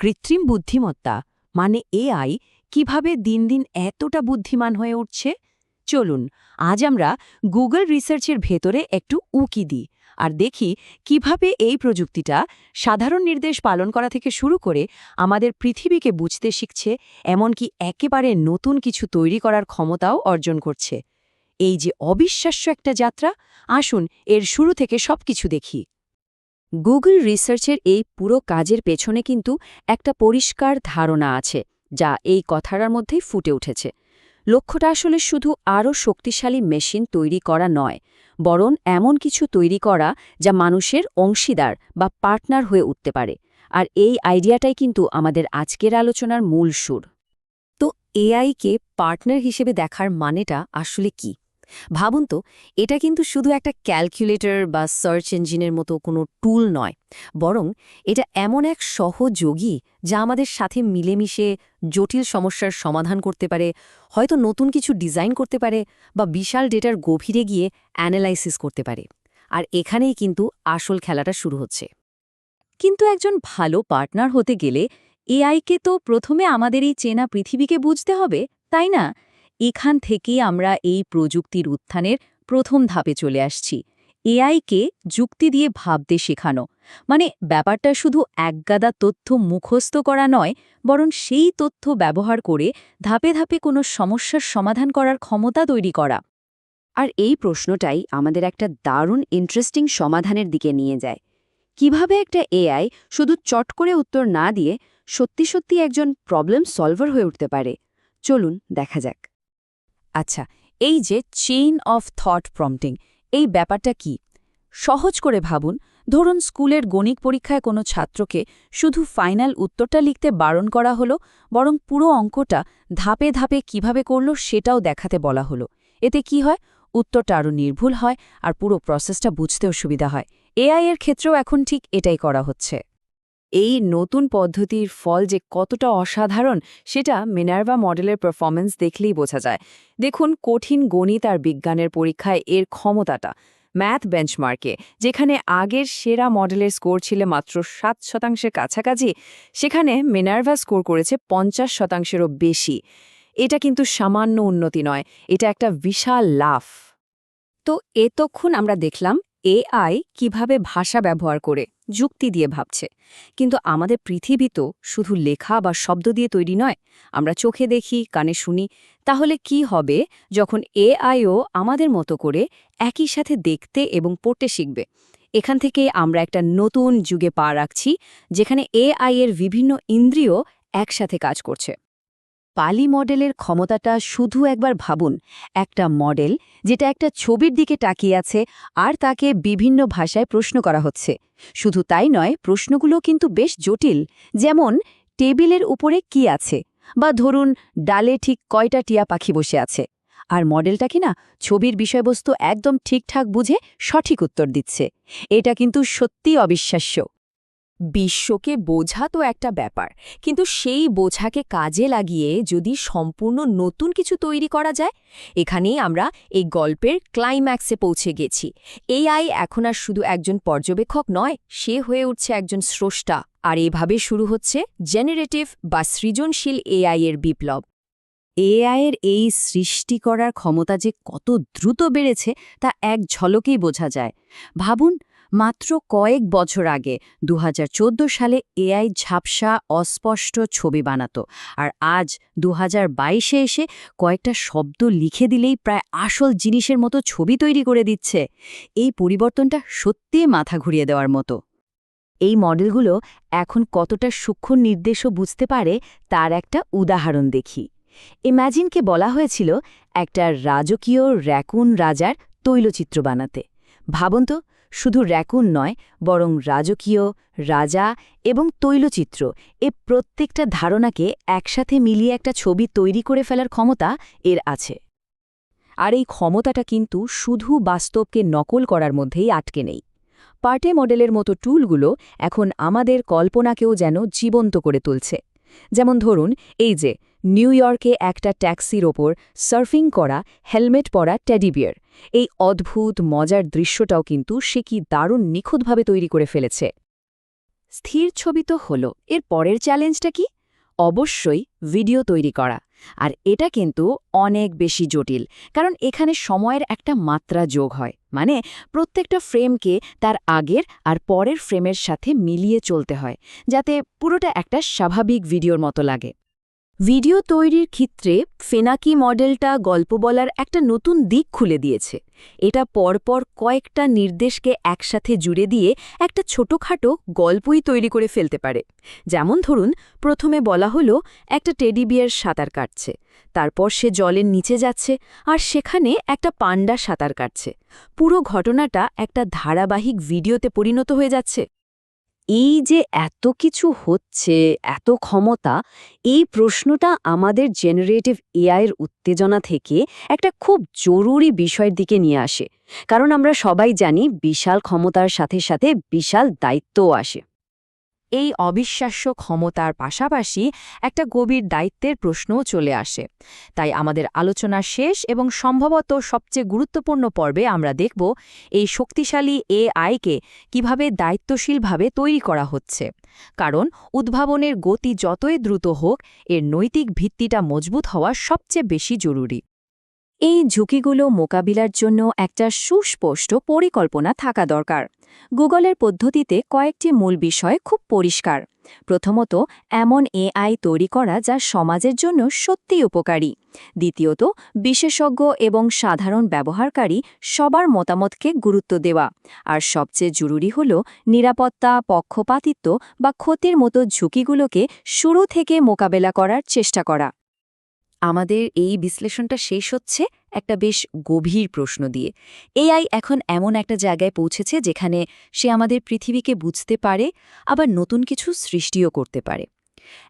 কৃত্রিম বুদ্ধিমত্তা মানে এআই, কীভাবে দিন দিন এতটা বুদ্ধিমান হয়ে উঠছে? চলুন, আজ আমরা গুগল রিসার্চের ভেতরে একটু উকি দিই আর দেখি কীভাবে এই প্রযুক্তিটা সাধারণ নির্দেশ পালন করা থেকে শুরু করে আমাদের পৃথিবীকে বুঝতে শিখছে, এমনকি একেবারে নতুন কিছু তৈরি করার ক্ষমতাও অর্জন করছে। এই যে অবিশ্বাস্য একটা যাত্রা, আসুন এর শুরু থেকে সবকিছু দেখি। গুগল রিসার্চের এই পুরো কাজের পেছনে কিন্তু একটা পরিষ্কার ধারণা আছে, যা এই কথাটার মধ্যেই ফুটে উঠেছে। লক্ষ্যটা আসলে শুধু আরও শক্তিশালী মেশিন তৈরি করা নয়, বরং এমন কিছু তৈরি করা যা মানুষের অংশীদার বা পার্টনার হয়ে উঠতে পারে। আর এই আইডিয়াটাই কিন্তু আমাদের আজকের আলোচনার মূল সুর। তো এআইকে পার্টনার হিসেবে দেখার মানেটা আসলে কি? ভাবুন তো, এটা কিন্তু শুধু একটা ক্যালকুলেটর বা সার্চ ইঞ্জিনের মতো কোনো টুল নয়, বরং এটা এমন এক সহযোগী যা আমাদের সাথে মিলেমিশে জটিল সমস্যার সমাধান করতে পারে, হয়তো নতুন কিছু ডিজাইন করতে পারে বা বিশাল ডেটার গভীরে গিয়ে অ্যানালাইসিস করতে পারে। আর এখানেই কিন্তু আসল খেলাটা শুরু হচ্ছে। কিন্তু একজন ভালো পার্টনার হতে গেলে এআইকে তো প্রথমে আমাদের এই চেনা পৃথিবীকে বুঝতে হবে, তাই না? এখান থেকেই আমরা এই প্রযুক্তির উত্থানের প্রথম ধাপে চলে আসছি। এআইকে যুক্তি দিয়ে ভাবতে শেখানো। মানে ব্যাপারটা শুধু একগাদা তথ্য মুখস্থ করা নয়, বরং সেই তথ্য ব্যবহার করে ধাপে ধাপে কোনো সমস্যার সমাধান করার ক্ষমতা তৈরি করা। আর এই প্রশ্নটাই আমাদের একটা দারুণ ইন্টারেস্টিং সমাধানের দিকে নিয়ে যায়। কীভাবে একটা এআই শুধু চট করে উত্তর না দিয়ে সত্যি সত্যি একজন প্রবলেম সলভার হয়ে উঠতে পারে? চলুন দেখা যাক। আচ্ছা এই যে চেইন অফ থট প্রম্পটিং এই ব্যাপারটা কি? সহজ করে ভাবুন, ধরুন স্কুলের গণিত পরীক্ষায় কোনো ছাত্রকে শুধু ফাইনাল উত্তরটা লিখতে বারণ করা হলো, বরং পুরো অঙ্কটা ধাপে ধাপে কীভাবে করল সেটাও দেখাতে বলা হলো। এতে কি হয়? উত্তরটা আরও নির্ভুল হয় আর পুরো প্রসেসটা বুঝতেও সুবিধা হয়। এআই এর ক্ষেত্রেও এখন ঠিক এটাই করা হচ্ছে। এই নতুন পদ্ধতির ফল যে কতটা অসাধারণ, সেটা মিনার্ভা মডেলের পারফরমেন্স দেখলেই বোঝা যায়। দেখুন, কঠিন গণিত আর বিজ্ঞানের পরীক্ষায় এর ক্ষমতাটা। ম্যাথ বেঞ্চমার্কে যেখানে আগের সেরা মডেলের স্কোর ছিল মাত্র সাত শতাংশের কাছাকাছি, সেখানে মিনার্ভা স্কোর করেছে পঞ্চাশ শতাংশেরও বেশি। এটা কিন্তু সামান্য উন্নতি নয়, এটা একটা বিশাল লাফ। তো এতক্ষণ আমরা দেখলাম এআই কীভাবে ভাষা ব্যবহার করে, যুক্তি দিয়ে ভাবছে। কিন্তু আমাদের পৃথিবী তো শুধু লেখা বা শব্দ দিয়ে তৈরি নয়। আমরা চোখে দেখি, কানে শুনি। তাহলে কি হবে যখন এআইও আমাদের মতো করে একই সাথে দেখতে এবং পড়তে শিখবে? এখান থেকে আমরা একটা নতুন যুগে পা রাখছি, যেখানে এআই এর বিভিন্ন ইন্দ্রিয় একসাথে কাজ করছে। পালি মডেলের ক্ষমতাটা শুধু একবার ভাবুন, একটা মডেল যেটা একটা ছবির দিকে তাকিয়ে আছে আর তাকে বিভিন্ন ভাষায় প্রশ্ন করা হচ্ছে। শুধু তাই নয়, প্রশ্নগুলো কিন্তু বেশ জটিল, যেমন, টেবিলের উপরে কি আছে? বা ধরুন, ডালে ঠিক কয়টা টিয়া পাখি বসে আছে? আর মডেলটা কি না ছবির বিষয়বস্তু একদম ঠিকঠাক বুঝে সঠিক উত্তর দিচ্ছে। এটা কিন্তু সত্যিই অবিশ্বাস্য। বিশ্বকে বোঝা তো একটা ব্যাপার। কিন্তু সেই বোঝাকে কাজে লাগিয়ে যদি সম্পূর্ণ নতুন কিছু তৈরি করা যায়, এখানেই আমরা এই গল্পের ক্লাইম্যাক্সে পৌঁছে গেছি। এআই এখন আর শুধু একজন পর্যবেক্ষক নয়, সে হয়ে উঠছে একজন স্রষ্টা। আর এভাবে শুরু হচ্ছে জেনারেটিভ বা সৃজনশীল এআই এর বিপ্লব। এআইয়ের এই সৃষ্টি করার ক্ষমতা যে কত দ্রুত বেড়েছে, তা এক ঝলকেই বোঝা যায়। ভাবুন মাত্র কয়েক বছর আগে দু হাজার চোদ্দ সালে এআই ঝাপসা অস্পষ্ট ছবি বানাত। আর আজ দু বাইশে এসে কয়েকটা শব্দ লিখে দিলেই প্রায় আসল জিনিসের মতো ছবি তৈরি করে দিচ্ছে। এই পরিবর্তনটা সত্যিই মাথা ঘুরিয়ে দেওয়ার মতো। এই মডেলগুলো এখন কতটা সূক্ষ্ম নির্দেশও বুঝতে পারে তার একটা উদাহরণ দেখি। ইম্যাজিনকে বলা হয়েছিল একটা রাজকীয় র্যাকুন রাজার তৈলচিত্র বানাতে। ভাবুন তো শুধু র্যাকুন নয়, বরং রাজকীয়, রাজা এবং তৈলচিত্র এ প্রত্যেকটা ধারণাকে একসাথে মিলিয়ে একটা ছবি তৈরি করে ফেলার ক্ষমতা এর আছে। আর এই ক্ষমতাটা কিন্তু শুধু বাস্তবকে নকল করার মধ্যেই আটকে নেই। পার্টে মডেলের মতো টুলগুলো এখন আমাদের কল্পনাকেও যেন জীবন্ত করে তুলছে। যেমন ধরুন, এই যে নিউ ইয়র্কে একটা ট্যাক্সির ওপর সার্ফিং করা, হেলমেট পরা টেডিবিয়ার এই অদ্ভুত, মজার দৃশ্যটাও কিন্তু সে কি দারুণ নিখুঁতভাবে তৈরি করে ফেলেছে। স্থির ছবি তো হল, এর পরের চ্যালেঞ্জটা কি? অবশ্যই ভিডিও তৈরি করা। আর এটা কিন্তু অনেক বেশি জটিল, কারণ এখানে সময়ের একটা মাত্রা যোগ হয়। মানে প্রত্যেকটা ফ্রেমকে তার আগের আর পরের ফ্রেমের সাথে মিলিয়ে চলতে হয়, যাতে পুরোটা একটা স্বাভাবিক ভিডিওর মতো লাগে। ভিডিও তৈরির ক্ষেত্রে ফেনাকি মডেলটা গল্প বলার একটা নতুন দিক খুলে দিয়েছে। এটা পরপর কয়েকটা নির্দেশকে একসাথে জুড়ে দিয়ে একটা ছোটখাটো গল্পই তৈরি করে ফেলতে পারে। যেমন ধরুন, প্রথমে বলা হলো, একটা টেডি বিয়ার সাঁতার কাটছে। তারপর সে জলের নিচে যাচ্ছে আর সেখানে একটা পান্ডা সাঁতার কাটছে। পুরো ঘটনাটা একটা ধারাবাহিক ভিডিওতে পরিণত হয়ে যাচ্ছে। এই যে এত কিছু হচ্ছে, এত ক্ষমতা, এই প্রশ্নটা আমাদের জেনারেটিভ এআইয়ের উত্তেজনা থেকে একটা খুব জরুরি বিষয়ের দিকে নিয়ে আসে। কারণ আমরা সবাই জানি বিশাল ক্ষমতার সাথে সাথে বিশাল দায়িত্বও আসে। এই অবিশ্বাস্য ক্ষমতার পাশাপাশি একটা গভীর দায়িত্বের প্রশ্নও চলে আসে। তাই আমাদের আলোচনা শেষ এবং সম্ভবত সবচেয়ে গুরুত্বপূর্ণ পর্বে আমরা দেখব এই শক্তিশালী এআইকে কীভাবে দায়িত্বশীলভাবে তৈরি করা হচ্ছে। কারণ উদ্ভাবনের গতি যতই দ্রুত হোক, এর নৈতিক ভিত্তিটা মজবুত হওয়া সবচেয়ে বেশি জরুরি। এই ঝুঁকিগুলো মোকাবিলার জন্য একটা সুস্পষ্ট পরিকল্পনা থাকা দরকার। গুগলের পদ্ধতিতে কয়েকটি মূল বিষয় খুব পরিষ্কার। প্রথমত, এমন এআই তৈরি করা যা সমাজের জন্য সত্যিই উপকারী। দ্বিতীয়ত, বিশেষজ্ঞ এবং সাধারণ ব্যবহারকারী সবার মতামতকে গুরুত্ব দেওয়া। আর সবচেয়ে জরুরি হল নিরাপত্তা, পক্ষপাতিত্ব বা ক্ষতির মতো ঝুঁকিগুলোকে শুরু থেকে মোকাবেলা করার চেষ্টা করা। আমাদের এই বিশ্লেষণটা শেষ হচ্ছে একটা বেশ গভীর প্রশ্ন দিয়ে। এআই এখন এমন একটা জায়গায় পৌঁছেছে যেখানে সে আমাদের পৃথিবীকে বুঝতে পারে, আবার নতুন কিছু সৃষ্টিও করতে পারে।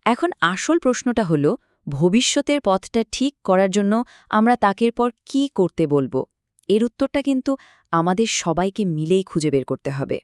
এখন আসল প্রশ্নটা হল, ভবিষ্যতের পথটা ঠিক করার জন্য আমরা তাকের পর কি করতে বলব? এর উত্তরটা কিন্তু আমাদের সবাইকে মিলেই খুঁজে বের করতে হবে।